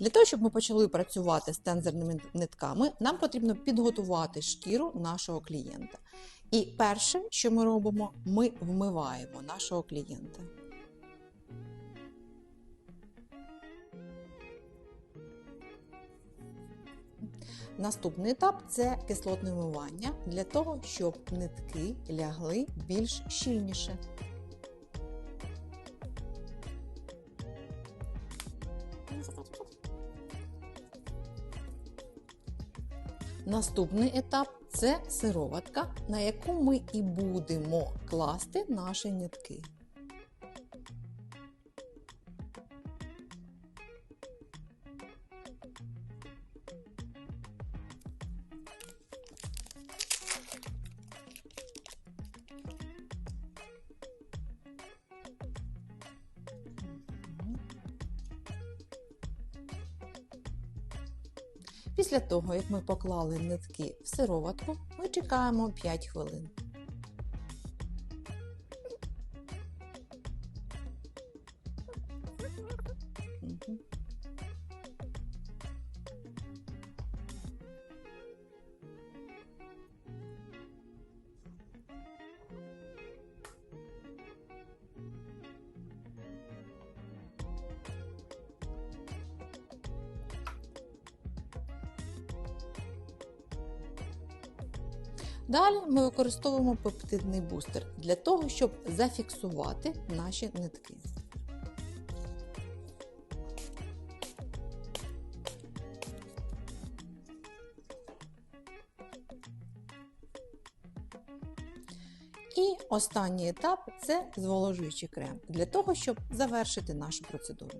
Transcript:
Для того, щоб ми почали працювати з тензорними нитками, нам потрібно підготувати шкіру нашого клієнта. І перше, що ми робимо, ми вмиваємо нашого клієнта. Наступний етап це кислотне вмивання для того, щоб нитки лягли більш щільніше. Наступний етап це сироватка, на яку ми і будемо класти наші нитки. Після того, як ми поклали нитки в сироватку, ми чекаємо 5 хвилин. Мгм. Далі ми використовуємо пептидний бустер для того, щоб зафіксувати наші нитки. І останній етап це зволожуючий крем для того, щоб завершити нашу процедуру.